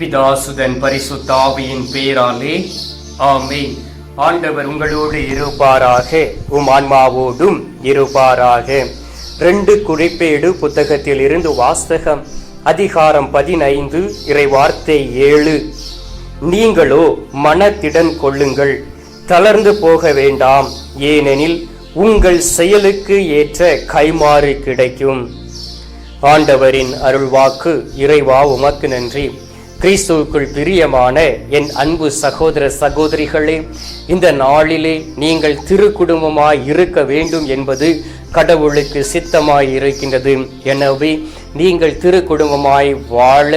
பிதாசுதன் பரிசுத்தாவியின் பேராலே ஆமென். ஆண்டவர் உங்களோடு இருப்பாராக உம் ஆன்மாவோடும் இருப்பாராக. ரெண்டு குறிப்பேடு புத்தகத்தில் இருந்து வாஸ்தகம் அதிகாரம் பதினைந்து இறைவார்த்தை ஏழு. நீங்களோ மனத்திடன் கொள்ளுங்கள் தளர்ந்து போக வேண்டாம் ஏனெனில் உங்கள் செயலுக்கு ஏற்ற கைமாறு கிடைக்கும். ஆண்டவரின் அருள்வாக்கு இறைவா உமக்கு நன்றி. கிறிஸ்துவுக்குள் பிரியமான என் அன்பு சகோதர சகோதரிகளே இந்த நாளிலே நீங்கள் திருக்குடும்பமாய் இருக்க வேண்டும் என்பது கடவுளுக்கு சித்தமாய் இருக்கின்றது. எனவே நீங்கள் திருக்குடும்பமாய் வாழ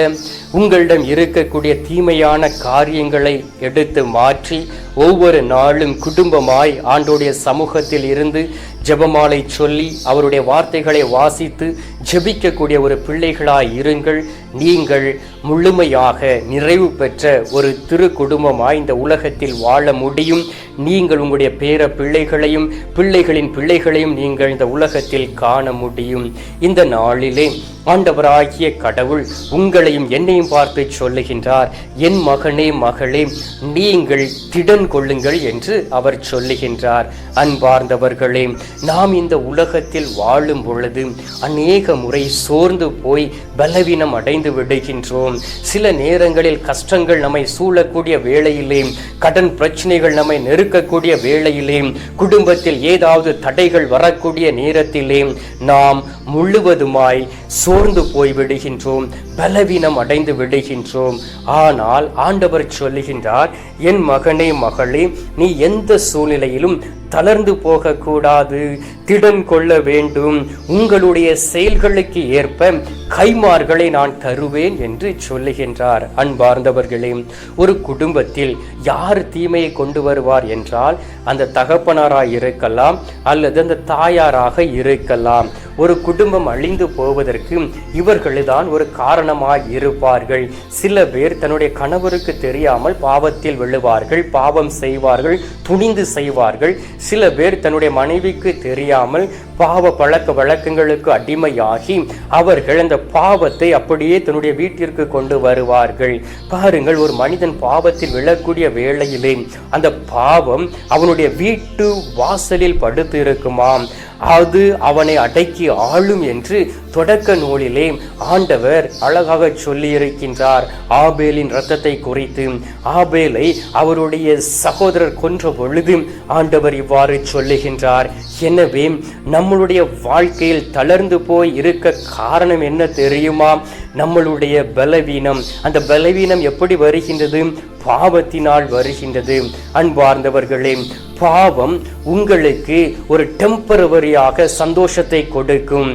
உங்களிடம் இருக்கக்கூடிய தீமையான காரியங்களை எடுத்து மாற்றி ஒவ்வொரு நாளும் குடும்பமாய் ஆண்டோடைய சமூகத்தில் இருந்து ஜெபமாலை சொல்லி அவருடைய வார்த்தைகளை வாசித்து ஜெபிக்கக்கூடிய ஒரு பிள்ளைகளாய் இருங்கள். நீங்கள் முழுமையாக நிறைவு பெற்ற ஒரு திரு குடும்பமாய் இந்த உலகத்தில் வாழ முடியும். நீங்கள் உங்களுடைய பேர பிள்ளைகளையும் பிள்ளைகளின் பிள்ளைகளையும் நீங்கள் இந்த உலகத்தில் காண முடியும். இந்த நாளிலே ஆண்டவராகிய கடவுள் உங்களையும் என்னையும் பார்த்து சொல்லுகின்றார் என் மகனே மகளே நீங்கள் திடன் கொள்ளுங்கள் என்று அவர் சொல்லுகின்றார். அன்பார்ந்தவர்களே நாம் இந்த உலகத்தில் வாழும் பொழுது அநேக முறை சோர்ந்து போய் பலவீனம் அடைந்து விடுகின்றோம். சில நேரங்களில் கஷ்டங்கள் நம்மை சூழக்கூடிய வேளையிலே கடன் பிரச்சனைகள் நம்மை நெருக்கக்கூடிய வேளையிலே குடும்பத்தில் ஏதாவது தடைகள் வரக்கூடிய நேரத்திலே நாம் முழுவதுமாய் சோர்ந்து போய்விடுகின்றோம் பலவீனம் அடைந்து விடுகின்றோம். ஆனால் ஆண்டவர் சொல்லுகின்றார் என் மகனே மகளே நீ எந்த சூழ்நிலையிலும் தளர்ந்து போகக்கூடாது. திடன் கொள்ள வேண்டும். உங்களுடைய செயல்களுக்கு ஏற்ப கைமார்களை நான் தருவேன் என்று சொல்லுகின்றார். அன்பார்ந்தவர்களே ஒரு குடும்பத்தில் யார் தீமையை கொண்டு வருவார் என்றால் அந்த தகப்பனாராக இருக்கலாம் அல்லது அந்த தாயாராக இருக்கலாம். ஒரு குடும்பம் அழிந்து போவதற்கு இவர்கள்தான் ஒரு காரணமாய் இருப்பார்கள் சில பேர் தன்னுடைய கணவருக்கு தெரியாமல் பாவத்தில் விழுவார்கள் பாவம் செய்வார்கள் துணிந்து செய்வார்கள். சில பேர் தன்னுடைய மனைவிக்கு தெரியாமல் பாவ பழக்க வழக்கங்களுக்கு அடிமையாகி அவர்கள் அந்த பாவத்தை அப்படியே தன்னுடைய வீட்டிற்கு கொண்டு வருவார்கள். பாருங்கள் ஒரு மனிதன் பாவத்தில் விழக்கூடிய வேளையிலே அந்த பாவம் அவனுடைய வீட்டு வாசலில் படுத்து இருக்குமாம் அது அவனை அடக்கி ஆளும் என்று தொடக்க நூலிலே ஆண்டவர் அழகாக சொல்லியிருக்கின்றார். ஆபேலின் இரத்தத்தை குறித்து. ஆபேலை அவருடைய சகோதரர் கொன்ற பொழுது ஆண்டவர் இவ்வாறு சொல்லுகின்றார். எனவே நம்மளுடைய வாழ்க்கையில் தளர்ந்து போய் இருக்க காரணம் என்ன தெரியுமா? நம்மளுடைய பலவீனம். அந்த பலவீனம் எப்படி வருகின்றது? பாவத்தினால் வருகின்றது. அன்பார்ந்தவர்களே பாவம் உங்களுக்கு ஒரு டெம்பரவரியாக சந்தோஷத்தை கொடுக்கும்.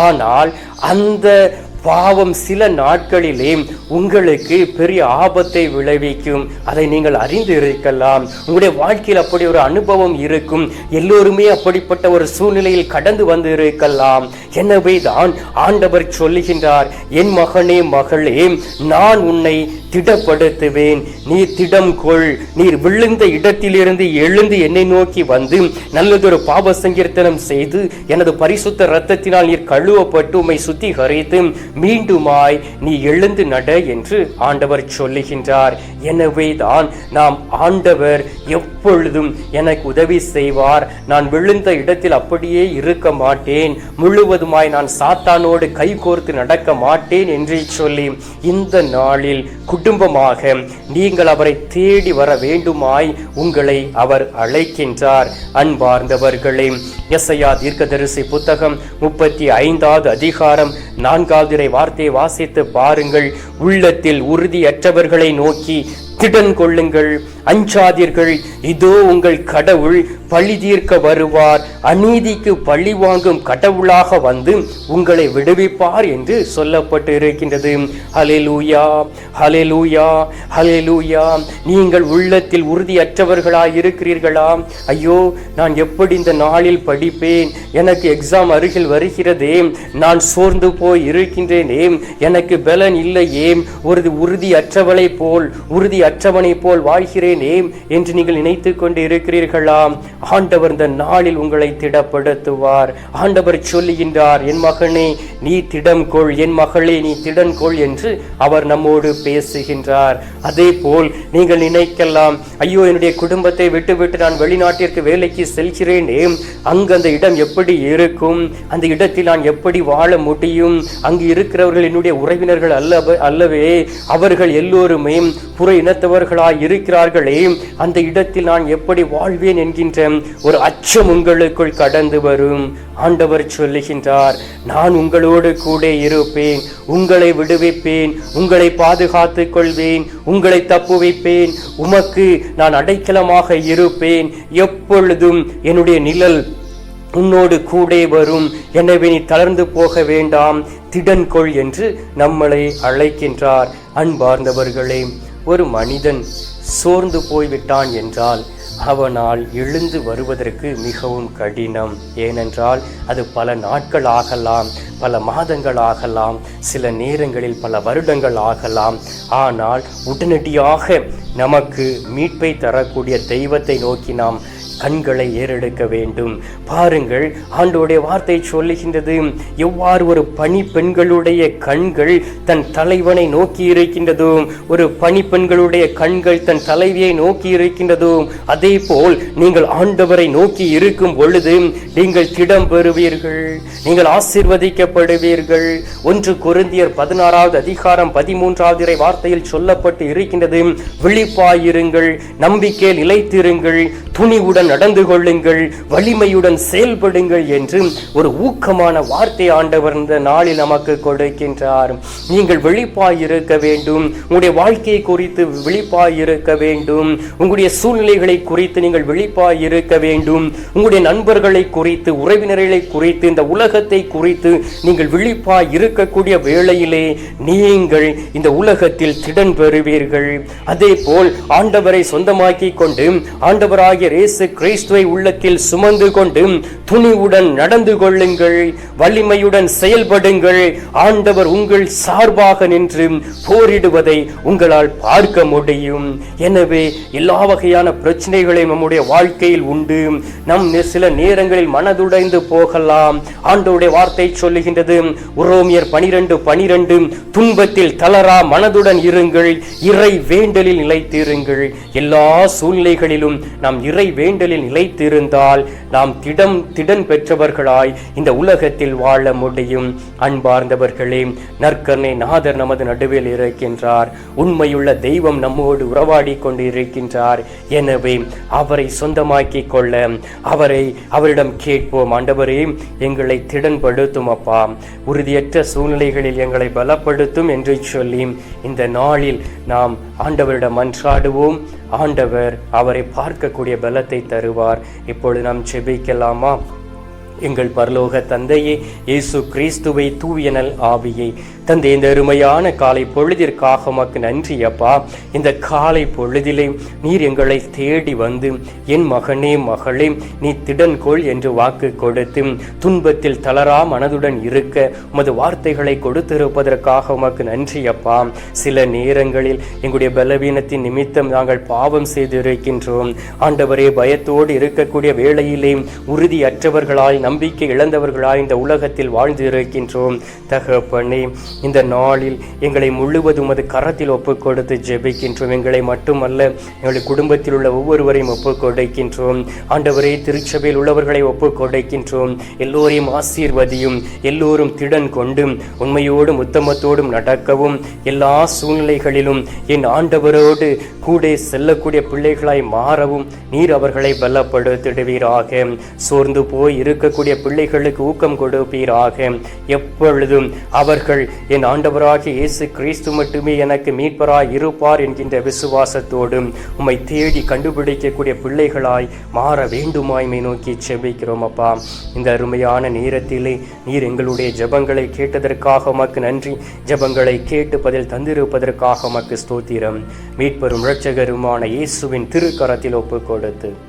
ஆனால் அந்த பாவம் சில நாட்களிலே உங்களுக்கு பெரிய ஆபத்தை விளைவிக்கும். அதை நீங்கள் அறிந்து இருக்கலாம் உங்களுடைய வாழ்க்கையில் அப்படி ஒரு அனுபவம் இருக்கும். எல்லோருமே அப்படிப்பட்ட ஒரு சூழ்நிலையில் கடந்து வந்து இருக்கலாம் எனவே தான் ஆண்டவர் சொல்லுகின்றார் என் மகனே மகளே நான் உன்னை திடப்படுத்துவேன். நீ திடம் கொள். நீர் விழுந்த இடத்திலிருந்து எழுந்து என்னை நோக்கி வந்து நல்லதொரு பாவ சங்கீர்த்தனம் செய்து எனது பரிசுத்த இரத்தத்தினால் நீர் கழுவப்பட்டு உம்மை சுத்திகரித்து மீண்டுமாய் நீ எழுந்து நட என்று ஆண்டவர் சொல்லுகின்றார். எனவே தான் நாம் ஆண்டவர் எப்பொழுதும் எனக்கு உதவி செய்வார். நான் விழுந்த இடத்தில் அப்படியே இருக்க மாட்டேன். முழுவதுமாய் நான் சாத்தானோடு கைகோர்த்து நடக்க மாட்டேன் என்று சொல்லி இந்த நாளில் குடும்பமாக நீங்கள் அவரை தேடி வர வேண்டுமாய் உங்களை அவர் அழைக்கின்றார். அன்பார்ந்தவர்களே எஸ்ஐயா தீர்க்கதரிசி புத்தகம் முப்பத்தி ஐந்தாவது அதிகாரம் நான்காவது வார்த்தையை வாசித்து பாருங்கள். உள்ளத்தில் உறுதியற்றவர்களை நோக்கி திடன் கொள்ளுங்கள். அஞ்சாதீர்கள். இதோ உங்கள் கடவுள் பழி தீர்க்க வருவார். அநீதிக்கு பழி வாங்கும் கடவுளாக வந்து உங்களை விடுவிப்பார் என்று சொல்லப்பட்டு இருக்கின்றது ஹலெலூயா ஹலெலூயா ஹலெலூயா நீங்கள் உள்ளத்தில் உறுதியற்றவர்களாய் இருக்கிறீர்களா ஐயோ நான் எப்படி இந்த நாளில் படிப்பேன்? எனக்கு எக்ஸாம் அருகில் வருகிறதே. நான் சோர்ந்து போய் இருக்கின்றேனே எனக்கு பலன் இல்லையே. ஒரு உறுதியற்றவளை போல் உறுதி அற்றவனை போல் வாழ்கிறேனே என்று நீங்கள் நினைத்து கொண்டு இருக்கிறீர்களாம் ஆண்டவர் இந்த நாளில் உங்களை திடப்படுத்துவார். ஆண்டவர் சொல்லுகின்றார் என் மகனே நீ திடம் கொள் என் மகளே நீ திடன் கொள் என்று அவர் நம்மோடு பேசுகின்றார். அதே போல் நீங்கள் நினைக்கலாம் ஐயோ என்னுடைய குடும்பத்தை விட்டுவிட்டு நான் வெளிநாட்டிற்கு வேலைக்கு செல்கிறேனே. அங்கு அந்த இடம் எப்படி இருக்கும்? அந்த இடத்தில் நான் எப்படி வாழ முடியும்? அங்கு இருக்கிறவர்கள் என்னுடைய உறவினர்கள் அல்ல அல்லவே அவர்கள் எல்லோருமே புற இனத்தவர்களாய் இருக்கிறார்களே அந்த இடத்தில் நான் எப்படி வாழ்வேன் என்கின்ற ஒரு அச்சம் உங்களுக்குள் கடந்து வரும். ஆண்டவர் சொல்லுகின்றார் நான் உங்களோடு கூட இருப்பேன் உங்களை விடுவிப்பேன் உங்களை பாதுகாத்துக் கொள்வேன் உங்களை தப்புவிப்பேன் உமக்கு நான் அடைக்கலமாக இருப்பேன். எப்பொழுதும் என்னுடைய நிழல் உன்னோடு கூட வரும். எனவே நீ தளர்ந்து போக வேண்டாம் திடன்கொள் என்று நம்மளை அழைக்கின்றார். அன்பார்ந்தவர்களே ஒரு மனிதன் சோர்ந்து போய்விட்டான் என்றால் அவனால் எழுந்து வருவதற்கு மிகவும் கடினம். ஏனென்றால் அது பல நாட்கள் ஆகலாம் பல மாதங்கள் ஆகலாம் சில நேரங்களில் பல வருடங்கள் ஆகலாம் ஆனால் உடனடியாக நமக்கு மீட்பை தரக்கூடிய தெய்வத்தை நோக்கி நாம் கண்களை ஏறெடுக்க வேண்டும். பாருங்கள் ஆண்டோடைய வார்த்தை சொல்லுகின்றது. எவ்வாறு ஒரு பணி பெண்களுடைய கண்கள் தன் தலைவனை நோக்கி இருக்கின்றதோ ஒரு பணி பெண்களுடைய கண்கள் தன் தலைவியை நோக்கி இருக்கின்றதோ அதே போல் நீங்கள் ஆண்டவரை நோக்கி இருக்கும் பொழுது நீங்கள் திடம் பெறுவீர்கள் நீங்கள் ஆசிர்வதிக்கப்படுவீர்கள். ஒன்று குருந்தியர் பதினாறாவது அதிகாரம் பதிமூன்றாவது இறை வார்த்தையில் சொல்லப்பட்டு இருக்கின்றது விழிப்பாயிருங்கள் நம்பிக்கையில் நிலைத்திருங்கள் துணிவுடன் நடந்து கொள்ளுங்கள் வலிமையுடன் செயல்படுங்கள் என்று ஒரு ஊக்கமான வார்த்தை ஆண்டவர் இந்த நாளில் நமக்கு கொடுக்கின்றார். நீங்கள் விழிப்பாய் இருக்க வேண்டும் உங்களுடைய வாழ்க்கையை குறித்து விழிப்பாய் இருக்க வேண்டும் உங்களுடைய சூழ்நிலைகளை குறித்து நீங்கள் விழிப்பாய் இருக்க வேண்டும் உங்களுடைய நண்பர்களை குறித்து உறவினர்களை குறித்து இந்த உலகத்தை குறித்து நீங்கள் விழிப்பாய் இருக்கக்கூடிய வேளையிலே நீங்கள் இந்த உலகத்தில் திடன் பெறுவீர்கள் அதே போல் ஆண்டவரை சொந்தமாக்கி கொண்டு ஆண்டவராகிய இயேசு கிறிஸ்துவை உள்ளத்தில் சுமந்து கொண்டு துணிவுடன் நடந்து கொள்ளுங்கள் வலிமையுடன் செயல்படுங்கள். ஆண்டவர் உங்கள் சார்பாக நின்று போரிடுவதை உங்களால் பார்க்க முடியும். எனவே எல்லா வகையான பிரச்சனைகளையும் நம்முடைய வாழ்க்கையில் உண்டு. நம் சில நேரங்களில் மனதுடைந்து போகலாம். ஆண்டவுடைய வார்த்தை சொல்லுகின்றது உரோமியர் பனிரெண்டு பனிரெண்டு துன்பத்தில் தளரா மனதுடன் இருங்கள். இறை வேண்டலில் நிலைத்திருங்கள். எல்லா சூழ்நிலைகளிலும் நாம் இறை வேண்டலில் நிலைத்திருந்தால் நாம் திடம் திடன் பெற்றவர்களாய் இந்த உலகத்தில் வாழ முடியும். அன்பார்ந்தவர்களே நற்கர்ணை நாதர் நமது நடுவில் இருக்கின்றார். உண்மையுள்ள தெய்வம் நம்மோடு உறவாடி கொண்டு இருக்கின்றார் எனவே அவரை சொந்தமாக்கிக் கொள்ள அவரை அவரிடம் கேட்போம். ஆண்டவரே எங்களை திடன்படுத்தும் அப்பா. உறுதியற்ற சூழ்நிலைகளில் எங்களை பலப்படுத்தும் என்று சொல்லி இந்த நாளில் நாம் ஆண்டவரிடம் அன்றாடுவோம். ஆண்டவர் அவரை பார்க்கக்கூடிய பலத்தை தருவார். இப்பொழுது நாம் செபிக்கலாமா எங்கள் பரலோக தந்தையே இயேசு கிறிஸ்துவை தூவியனல் ஆவியை. தந்தை இந்த அருமையான காலை பொழுதிற்காக உமக்கு நன்றி அப்பா. இந்த காலை பொழுதிலே நீர் எங்களை தேடி வந்து என் மகனே மகளே நீ திடன்கொள் என்று வாக்கு கொடுத்து துன்பத்தில் தளரா மனதுடன் இருக்க உமது வார்த்தைகளை கொடுத்திருப்பதற்காக உமக்கு நன்றி அப்பா. சில நேரங்களில் எங்களுடைய பலவீனத்தின் நிமித்தம் நாங்கள் பாவம் செய்திருக்கின்றோம். ஆண்டவரே பயத்தோடு இருக்கக்கூடிய வேளையிலே உறுதியற்றவர்களாய் நம்பிக்கை இழந்தவர்களாய் இந்த உலகத்தில் வாழ்ந்து இருக்கின்றோம் தகப்பனே இந்த நாளில் எங்களை முழுவதும் உமது கரத்தில் ஒப்புக் கொடுத்து ஜெபிக்கின்றோம். எங்களை மட்டுமல்ல எங்களுடைய குடும்பத்தில் உள்ள ஒவ்வொருவரையும் ஒப்புக் கொடுக்கின்றோம் ஆண்டவரே திருச்சபையில் உள்ளவர்களை ஒப்புக் கொடுக்கின்றோம் எல்லோரையும் ஆசீர்வதியும் எல்லோரும் திடன் கொண்டும் உண்மையோடும் உத்தமத்தோடும் நடக்கவும் எல்லா சூழ்நிலைகளிலும் என் ஆண்டவரோடு கூட செல்லக்கூடிய பிள்ளைகளாய் மாறவும் நீர் அவர்களை பலப்படுத்திடுவீராக. சோர்ந்து போய் இருக்கக்கூடிய பிள்ளைகளுக்கு ஊக்கம் கொடுப்பீராக. எப்பொழுதும் அவர்கள் என் ஆண்டவராகிய இயேசு கிறிஸ்து மட்டுமே எனக்கு மீட்பராய் இருப்பார் என்கின்ற விசுவாசத்தோடும் உம்மை தேடி கண்டுபிடிக்கக்கூடிய பிள்ளைகளாய் மாற வேண்டுமாய்மை நோக்கி செபிக்கிறோம் அப்பா. இந்த அருமையான நேரத்திலே நீர் எங்களுடைய ஜெபங்களை கேட்டதற்காக உமக்கு நன்றி. ஜெபங்களை கேட்டு பதில் தந்திருப்பதற்காக உமக்கு ஸ்தோத்திரம். மீட்பெரும் இரட்சகருமான இயேசுவின் திருக்கரத்தில் ஒப்புக் கொடுத்து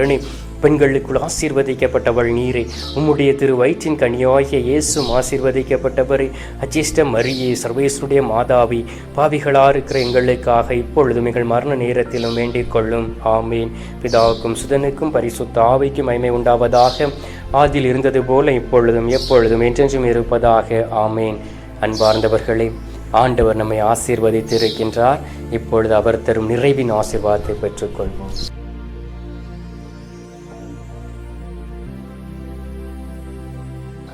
உடனே பெண்களுக்குள் ஆசீர்வதிக்கப்பட்டவள் நீரே. உம்முடைய திரு வயிற்றின் கனியாகிய இயேசும் ஆசீர்வதிக்கப்பட்டவரே. அச்சிஷ்ட மரியே சர்வேஸ்வருடைய மாதாவி பாவிகளாக இருக்கிற எங்களுக்காக இப்பொழுதும் எங்கள் மரண நேரத்திலும் வேண்டிக் கொள்ளும். ஆமீன். பிதாவுக்கும் சுதனுக்கும் பரிசுத்த ஆவைக்கும் மைமை உண்டாவதாக. ஆதில் இருந்தது போல இப்பொழுதும் எப்பொழுதும் என்றென்றும் இருப்பதாக. ஆமீன். அன்பார்ந்தவர்களே ஆண்டவர் நம்மை ஆசீர்வதித்திருக்கின்றார். இப்பொழுது அவர் தரும் நிறைவின் ஆசீர்வாதத்தை பெற்றுக்கொள்வோம்.